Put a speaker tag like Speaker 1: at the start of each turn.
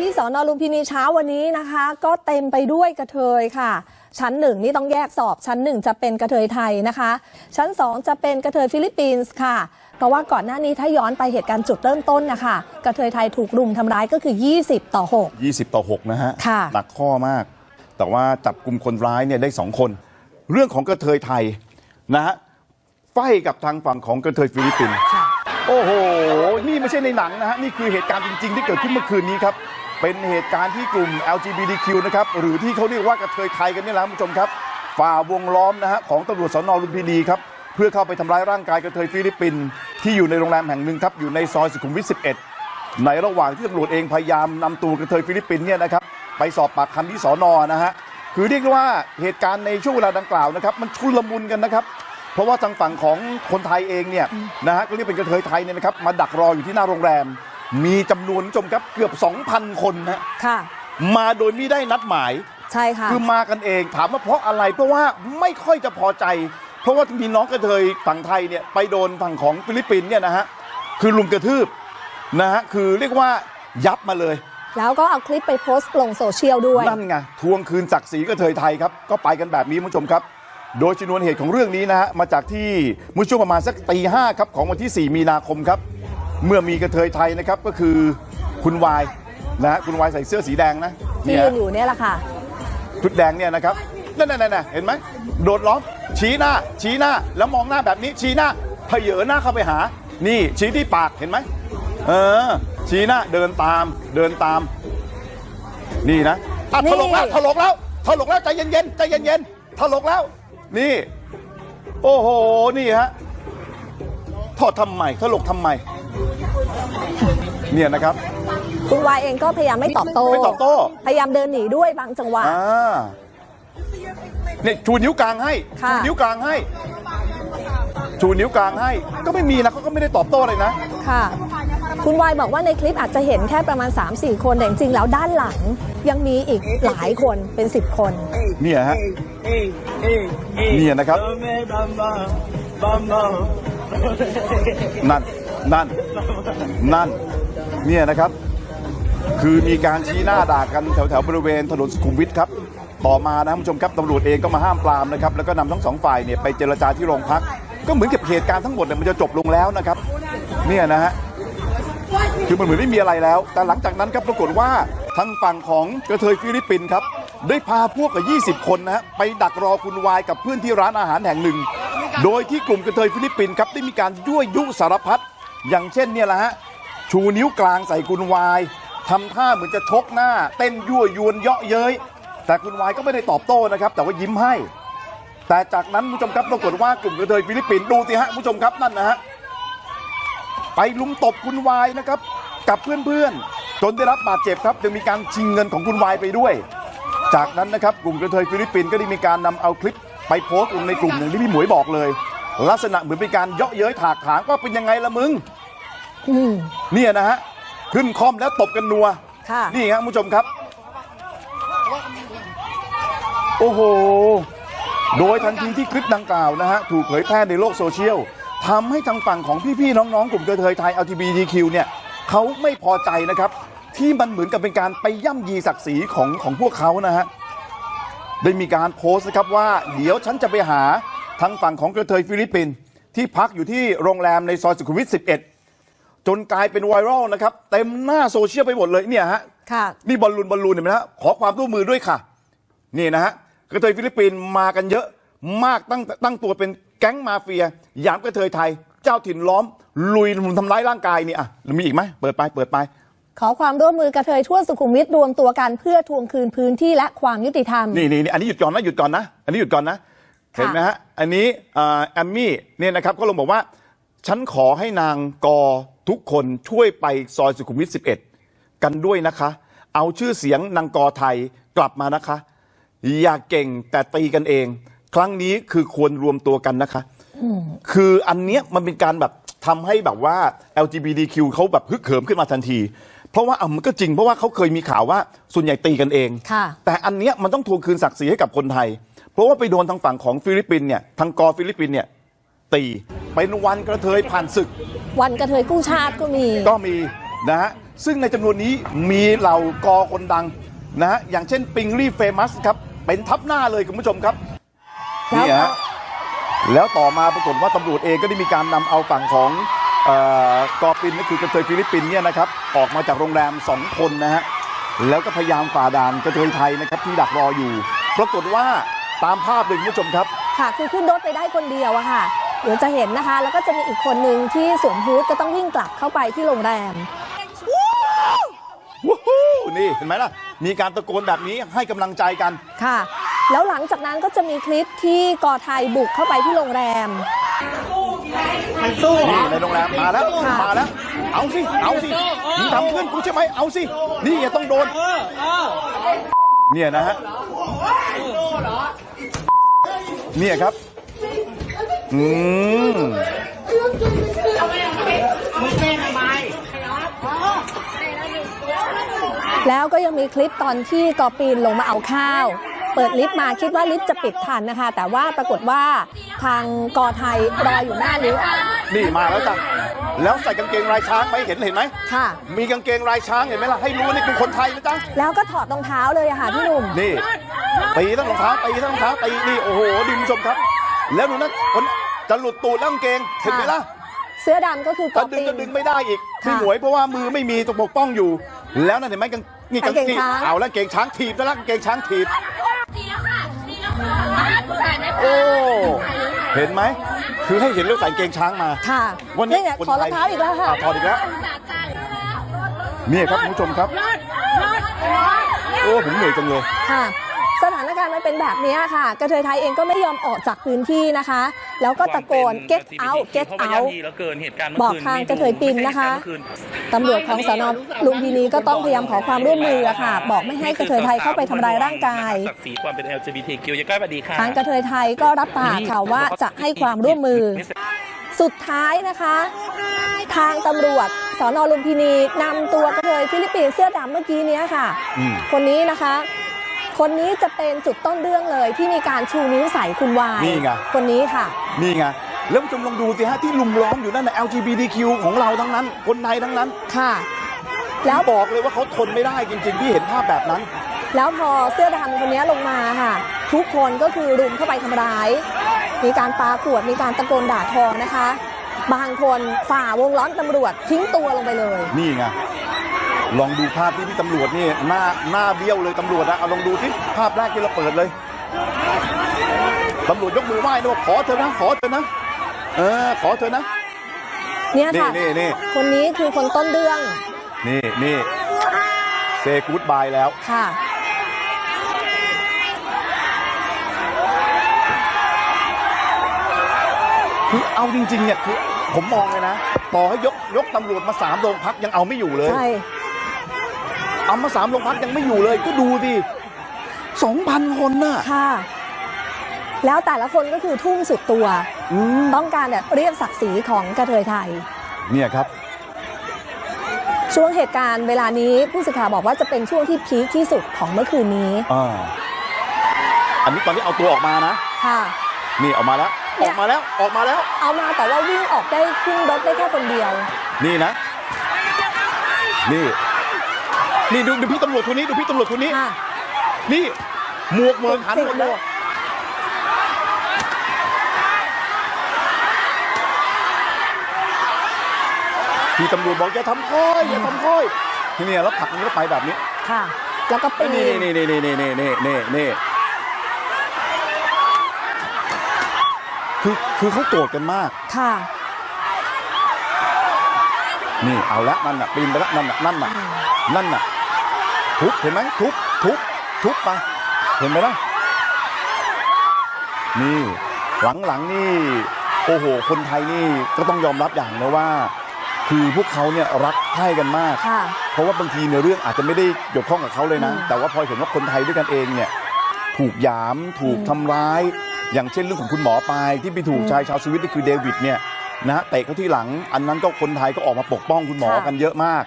Speaker 1: ที่สอนอลุมพินีเช้าวันนี้นะคะ ก็เต็มไปด้วยกระเทยค่ะ ชั้นหนึ่งนี่ต้องแยกสอบชั้นหนึ่งจะเป็นกระเทยไทยนะคะ ชั้นสองจะเป็นกระเทยฟิลิปปินส์ค่ะ เพราะว่าก่อนหน้านี้ถ้าย้อนไปเหตุการณ์จุดเริ่มต้นนะคะกระเทยไทยถูกรุมทำร้ายก็คือ 20 ต่อ 6
Speaker 2: 20 ต่อ 6 นะฮะ
Speaker 1: ค่ะ
Speaker 2: หนักข้อมาก แต่ว่าจับกลุ่มคนร้ายเนี่ยได้2คน เรื่องของกระเทยไทยนะฮะไฟกับทางฝั่งของกระเทยฟิลิปปินส์
Speaker 1: ค่ะ
Speaker 2: โอ้โห นี่ไม่ใช่ในหนังนะฮะ นี่คือเหตุการณ์จริง ๆ ที่เกิดขึ้นเมื่อคืนนี้ครับ เป็นเหตุการณ์ที่กลุ่ม LGBTQ นะครับหรือที่เขาเรียกว่ากระเทยไทยกันนี่แหละคุณผู้ชมครับ ฝ่าวงล้อมนะฮะของตำรวจสนลุมพินีครับเพื่อเข้าไปทำร้ายร่างกายกระเทยฟิลิปปินส์ที่อยู่ในโรงแรมแห่งหนึ่งครับอยู่ในซอยสุขุมวิท 11 ในระหว่างที่ตำรวจเองพยายามนำตัวกระเทยฟิลิปปินส์เนี่ยนะครับไปสอบปากคำที่สอนอนะฮะคือเรียกได้ว่าเหตุการณ์ในช่วงเวลาดังกล่าวนะครับมันชุลมุนกันนะครับเพราะว่าทางฝั่งของคนไทยเองเนี่ยนะฮะก็เรียกเป็นกระเทยไทยเนี่ยนะครับมาดักรออยู่ที่หน้าโรงแรม มีจำนวนคุณผู้ชมครับเกือบ 2,000 คนนะ
Speaker 1: ค่ะ
Speaker 2: มาโดยไม่ได้นัดหมาย
Speaker 1: ใช่ค่ะ
Speaker 2: คือมากันเองถามว่าเพราะอะไร เพราะว่าไม่ค่อยจะพอใจ เพราะว่ามีน้องกระเทยฝั่งไทยเนี่ยไปโดนฝั่งของฟิลิปปินส์เนี่ยนะฮะคือลุมกระทืบนะฮะคือเรียกว่ายับมาเลย
Speaker 1: แล้วก็เอาคลิปไปโพสต์ลงโซเชียลด้วย
Speaker 2: นั่นไงทวงคืนศักดิ์ศรีกระเทยไทยครับก็ไปกันแบบนี้คุณผู้ชมครับ โดยชนวนเหตุของเรื่องนี้นะฮะมาจากที่เมื่อช่วงประมาณสักตีห้าครับของวันที่ 4 มีนาคมครับ เมื่อมีกระเทยไทยนะครับก็คือคุณวายนะฮะคุณวายใส่เสื้อสีแดงนะ
Speaker 1: ที่
Speaker 2: เนี่ย
Speaker 1: ยืนอยู่เนี่ยแหละค่ะ
Speaker 2: ชุดแดงเนี่ยนะครับนั่นนั่นเห็นไหมโดดล้อมชี้หน้า ชี้หน้าแล้วมองหน้าแบบนี้ชี้หน้าเพเยอหน้าเข้าไปหา นี่ชี้ที่ปากเห็นไหมเออ ชี้หน้าเดินตามเดินตาม นี่นะอะ
Speaker 1: นี่
Speaker 2: ถลกแล้วถลกแล้วถลกแล้วใจเย็นๆใจเย็นๆถลกแล้ว นี่ โอ้โหนี่ฮะ ถอดทำไมถลกทำไม เนี่ยนะครับ
Speaker 1: คุณวายเองก็พยายามไม่ตอบโต้
Speaker 2: ไม่ตอบโต้
Speaker 1: พยายามเดินหนีด้วยบางจังหวะ
Speaker 2: อ่าเนี่ยชูนิ้วกลางให้
Speaker 1: ค่ะ
Speaker 2: ชูนิ้วกลางให้ ชูนิ้วกลางให้ ก็ไม่มีนะเขาก็ไม่ได้ตอบโต้เลยนะ
Speaker 1: ค่ะ คุณวายบอกว่าในคลิปอาจจะเห็นแค่ประมาณ 3-4 คนแต่จริงๆแล้วด้านหลังยังมีอีกหลายคนเป็น 10 คน
Speaker 2: เนี่ยฮะ
Speaker 3: นี่
Speaker 2: เนี่ยนะครับ นั่น นั่น นั่น เนี่ยนะครับ คือมีการชี้หน้าด่ากันแถวแถวๆบริเวณถนนสุขุมวิทครับ ต่อมานะคุณผู้ชมครับตำรวจเองก็มาห้ามปรามนะครับ แล้วก็นำทั้งสองฝ่ายเนี่ยไปเจรจาที่โรงพัก ก็เหมือนกับเหตุการณ์ทั้งหมดเนี่ยมันจะจบลงแล้วนะครับ เนี่ยนะฮะ คือมันเหมือนไม่มีอะไรแล้ว แต่หลังจากนั้นครับปรากฏว่าทางฝั่งของกระเทยฟิลิปปินส์ครับได้พาพวกกับ 20 คนนะฮะไปดักรอคุณวายกับเพื่อนที่ร้านอาหารแห่งหนึ่ง โดยที่กลุ่มกระเทยฟิลิปปินส์ครับได้มีการยั่วยุสารพัดอย่างเช่นเนี่ยแหละฮะชูนิ้วกลางใส่คุณวายทำท่าเหมือนจะชกหน้า เต้นยั่วยวนเยาะเย้ยแต่คุณวายก็ไม่ได้ตอบโต้นะครับ แต่ว่ายิ้มให้ แต่จากนั้นผู้ชมครับปรากฏว่ากลุ่มกระเทยฟิลิปปินส์ดูสิฮะผู้ชมครับนั่นนะฮะไปลุมตบคุณวายนะครับ กับเพื่อนๆจนได้รับบาดเจ็บครับยังมีการชิงเงินของคุณวายไปด้วย จากนั้นนะครับกลุ่มกระเทยฟิลิปปินส์ก็ได้มีการนำเอาคลิป ไปโพสต์ลงในกลุ่มหนึ่งที่พี่หมวยบอกเลย ลักษณะเหมือนเป็นการเยาะเย้ยถากถางว่าเป็นยังไงละมึง
Speaker 1: อืม
Speaker 2: เนี่ยนะฮะขึ้นคอมแล้วตบกันนัว
Speaker 1: ค่ะ
Speaker 2: นี่ครับคุณผู้ชมครับ โอ้โห โดยทันทีที่คลิปดังกล่าวนะฮะถูกเผยแพร่ในโลกโซเชียลทำให้ทางฝั่งของพี่ๆน้องๆ กลุ่มกระเทยไทย LGBTQ เนี่ยเขาไม่พอใจนะครับ ที่มันเหมือนกับเป็นการไปย่ำยีศักดิ์ศรีของของพวกเขานะฮะ ได้มีการโพสต์นะครับว่าเดี๋ยวฉันจะไปหาทางฝั่งของกระเทยฟิลิปปินส์ที่พักอยู่ที่โรงแรมในซอยสุขุมวิท 11 จนกลายเป็นไวรัลนะครับ เต็มหน้าโซเชียลไปหมดเลยเนี่ยฮะ
Speaker 1: ค่ะ
Speaker 2: นี่บอลลูนบอลลูนเห็นไหมฮะขอความร่วมมือด้วยค่ะ นี่นะฮะกระเทยฟิลิปปินส์มากันเยอะมากตั้งตั้งตัวเป็นแก๊งมาเฟียหยามกระเทยไทย เจ้าถิ่นล้อม ลุยลุมทำร้ายร่างกายนี่อะแล้วมีอีกไหมเปิดไปเปิดไป
Speaker 1: ขอความร่วมมือกระเทยทั่วสุขุมวิทรวมตัวกันเพื่อทวงคืนพื้นที่และความยุติธรรม
Speaker 2: นี่นี่นี่อันนี้หยุดก่อนนะหยุดก่อนนะอันนี้หยุดก่อนนะ
Speaker 1: ค่ะ
Speaker 2: เห็นไหมฮะอันนี้อ่าแอมมี่เนี่ยนะครับก็ลงบอกว่า ฉันขอให้นางกอทุกคนช่วยไปซอยสุขุมวิท11 กันด้วยนะคะ เอาชื่อเสียงนางกอไทยกลับมานะคะ อย่าเก่งแต่ตีกันเอง ครั้งนี้คือควรรวมตัวกันนะคะ คืออันเนี้ยมันเป็นการแบบทำให้แบบว่า LGBTQ เขาแบบฮึกเหิมขึ้นมาทันที เพราะว่าอะมันก็จริงเพราะว่าเขาเคยมีข่าวว่าส่วนใหญ่ตีกันเอง
Speaker 1: ค่ะ
Speaker 2: แต่อันเนี้ยมันต้องทวงคืนศักดิ์ศรีให้กับคนไทย เพราะว่าไปโดนทางฝั่งของฟิลิปปินส์เนี่ยทางกอฟิลิปปินส์เนี่ยตีเป็นวันกระเทยผ่านศึก
Speaker 1: วันกระเทยกู้ชาติก็มี
Speaker 2: ก็มีนะฮะซึ่งในจำนวนนี้มีเหล่ากอคนดังนะฮะอย่างเช่นปิงลี่เฟมัสครับเป็นทับหน้าเลยคุณผู้ชมครับ
Speaker 1: แล้ว
Speaker 2: นี่
Speaker 1: ก็
Speaker 2: ฮะ แล้วต่อมาปรากฏว่าตำรวจเองก็ได้มีการนำเอาฝั่งของ เอ่อกอปินก็คือกระเทยฟิลิปปินส์เนี่ยนะครับออกมาจากโรงแรม 2 คนนะฮะแล้วก็พยายามฝ่าด่านกระเทยไทยนะครับที่ดักรออยู่ ปรากฏว่าตามภาพเลยคุณผู้ชมครับ
Speaker 1: ค่ะ คือขึ้นรถไปได้คนเดียวอะค่ะ เดี๋ยวจะเห็นนะคะ แล้วก็จะมีอีกคนหนึ่งที่สวมฮูดก็ต้องวิ่งกลับเข้าไปที่โรงแรม
Speaker 2: วู้ฮู้นี่เห็นไหมล่ะ มีการตะโกนแบบนี้ให้กำลังใจกัน
Speaker 1: ค่ะ แล้วหลังจากนั้นก็จะมีคลิปที่กอไทยบุกเข้าไปที่โรงแรม
Speaker 2: นี่ในโรงแรมมาแล้ว
Speaker 1: ค่ะ
Speaker 2: มาแล้ว เอาสิ เอาสิมึงทำเพื่อนกูใช่ไหมเอาสิ นี่อย่าต้องโดน เนี่ยนะฮะเนี่ยครับ อืม
Speaker 1: แล้วก็ยังมีคลิปตอนที่กอปีนลงมาเอาข้าว เปิดลิฟต์มาคิดว่าลิฟต์จะปิดทันนะคะ แต่ว่าปรากฏว่าทางกอไทยรออยู่หน้าลิฟต์
Speaker 2: นี่มาแล้วจ้ะแล้วใส่กางเกงลายช้างไหมเห็นเห็นไหม
Speaker 1: ค่ะ
Speaker 2: มีกางเกงลายช้างเห็นไหมล่ะให้รู้ว่านี่คือคนไทยนะจ๊ะ
Speaker 1: แล้วก็ถอดรองเท้าเลยอะค่ะพี่หนุ่ม
Speaker 2: นี่ตีทั้งรองเท้าตีทั้งรองเท้าตีนี่โอ้โหดิคุณผู้ชมครับ แล้วดูนะคนจะหลุดตูดแล้วกางเกงเห็นไหมล่ะ
Speaker 1: เสื้อดำก็คือก
Speaker 2: จะ
Speaker 1: อ
Speaker 2: ดึง
Speaker 1: ปีน
Speaker 2: ก็ดึงไม่ได้อีก
Speaker 1: ค่ะ
Speaker 2: พี่หมวยเพราะว่ามือไม่มีตัวปกป้องอยู่ แล้วนั่นเห็นไหมกางนี่กาง
Speaker 1: กางเกง
Speaker 2: ที่
Speaker 1: ช้าง
Speaker 2: เอาแล้วเกงช้างถีบแล้วกางเกงช้างถีบ โอ้ เห็นไหม คือให้เห็นเรื่องใส่กางเกงช้างมา
Speaker 1: ค่ะ
Speaker 2: วันนี้
Speaker 1: นี่ไง
Speaker 2: คน
Speaker 1: ถอดร
Speaker 2: ไท
Speaker 1: อยงเท้าอีกแล้วค่ะ
Speaker 2: อะถอดอีกแล้วนี่ครับคุณผู้ชมครับ โอ้ผมเหนื่อยจังเลย
Speaker 1: ค่ะ สถานการณ์มันเป็นแบบนี้ค่ะ กระเทยไทยเองก็ไม่ยอมออกจากพื้นที่นะคะ แล้วก็ตะโกน get out get
Speaker 4: เพราะว่า
Speaker 1: out
Speaker 4: ย่ำยีแล้วเกินเหตุการณ์
Speaker 1: บ
Speaker 4: เมื่
Speaker 1: อ
Speaker 4: อกคืน
Speaker 1: ทาง
Speaker 4: นี่
Speaker 1: กระเทยปินนะคะ
Speaker 4: ไม่ใช่เหตุการณ์เมื่อคืน
Speaker 1: ตำรวจของสนลุมพินีก็ต้องพยายามขอความร่วมมืออะค่ะ บอกไม่ให้กระเทยไทยเข้าไปทำร้ายร่างกาย
Speaker 4: ศักดิ์ศรีความเป็น LGBTQ ยังใกล้สวัสดีค่ะ
Speaker 1: ทางกระเทยไทยก็รับปากค่ะว่าจะให้ความร่วมมือ สุดท้ายนะคะ ทางตำรวจสอนอลุมพินีนำตัวกระเทยฟิลิปปินส์เสื้อดำเมื่อกี้เนี้ยค่ะ
Speaker 2: อืม
Speaker 1: คนนี้นะคะ คนนี้จะเป็นจุดต้นเรื่องเลยที่มีการชูนิ้วใส่คุณวาย
Speaker 2: นี่ไง
Speaker 1: คนนี้ค่ะ
Speaker 2: นี่ไง แล้วผู้ชมลองดูสิฮะที่ลุมล้อมอยู่นั่นนะ LGBTQ ของเราทั้งนั้น คนไทยทั้งนั้น
Speaker 1: ค่ะ แล้
Speaker 2: แล้ววบอกเลยว่าเขาทนไม่ได้จริง ๆ ที่เห็นภาพแบบนั้น
Speaker 1: แล้วพอเสื้อดำคนนี้ลงมาค่ะ ทุกคนก็คือรุมเข้าไปทำร้าย มีการปาขวดมีการตะโกนด่าทอนะคะ บางคนฝ่าวงล้อมตำรวจทิ้งตัวลงไปเลย
Speaker 2: นี่ไง ลองดูภาพที่พี่ตำรวจนี่หน้าหน้าเบี้ยวเลยตำรวจนะเอาลองดูที่ภาพแรกที่เราเปิดเลยตำรวจยกมือไหว้นะว่าขอเธอนะขอเธอนะเออขอเธอนะ
Speaker 1: เนี่ย
Speaker 2: นี่
Speaker 1: ค่ะ
Speaker 2: นี่นี่
Speaker 1: คนนี้คือคนต้นเรื่อง
Speaker 2: นี่นี่เซกูดบายแล้ว
Speaker 1: ค่ะ
Speaker 2: คือเอาจริงๆเนี่ยคือผมมองเลยนะ ต่อให้ยกยกตำรวจมาสามโรงพักยังเอาไม่อยู่เลย
Speaker 1: ใช่
Speaker 2: เอามาสามโรงพักยังไม่อยู่เลย ก็ดูดิสองพันคนน่ะ
Speaker 1: ค่ะ แล้วแต่ละคนก็คือทุ่มสุดตัว
Speaker 2: อืม
Speaker 1: ต้องการแบบเรียกศักดิ์ศรีของกระเทยไทย
Speaker 2: เนี่ยครับ
Speaker 1: ช่วงเหตุการณ์เวลานี้ผู้สื่อข่าวบอกว่าจะเป็นช่วงที่พีคที่สุดของเมื่อคืนนี้
Speaker 2: อ่าอันนี้ตอนที่เอาตัวออกมานะ
Speaker 1: ค่ะ
Speaker 2: นี่ออกมาแล้ว
Speaker 1: เนี่
Speaker 2: อยอกมาแล้วออกมาแล้ว
Speaker 1: เอามาแต่ว่าวิ่งออกได้ขึ้นรถได้แค่คนเดียว
Speaker 2: นี่นะ นี่ นี่ดูดูพี่ตำรวจคนนี้ดูพี่ตำรวจคนนี้
Speaker 1: ค่ะ
Speaker 2: นี่หมวกเมืองหันหมดเลยพี่ตำรวจบอกอย่าทำค่อยอย่าทำค่อยทีนี้แล้วผลักมันก็ไปแบบนี้
Speaker 1: ค่ะ แล้วก็ปี
Speaker 2: นี่
Speaker 1: น
Speaker 2: นี่นี่นี่นี่นี่นี่นี่นี่คือคือเขาโกรธกันมาก
Speaker 1: ค่ะ
Speaker 2: นี่เอาละนั่นน่ะปีนไปละนั่นน่ะนั่นน่ะนั่นน่ะ ทุบเห็นไหมทุบทุบทุบไปเห็นไหมล่ะนี่หลังๆนี่โอ้โห คนไทยนี่ก็ต้องยอมรับอย่างนะว่า คือพวกเขาเนี่ยรักใคร่กันมาก
Speaker 1: ค่ะ
Speaker 2: เพราะว่าบางทีเนี่ยเรื่องอาจจะไม่ได้เกี่ยวข้องกับเขาเลยนะ
Speaker 1: อืม
Speaker 2: แต่ว่าพอเห็นว่าคนไทยด้วยกันเองเนี่ยถูกหยามถูก
Speaker 1: อืม
Speaker 2: ทำร้าย อย่างเช่นเรื่องของคุณหมอปลายที่ไปถูก
Speaker 1: อืม
Speaker 2: ชายชาวสวิตที่คือเดวิดเนี่ยนะฮะเตะเขาที่หลังอันนั้นก็คนไทยก็ออกมาปกป้องคุณหมอ
Speaker 1: ค่ะ
Speaker 2: กันเยอะมาก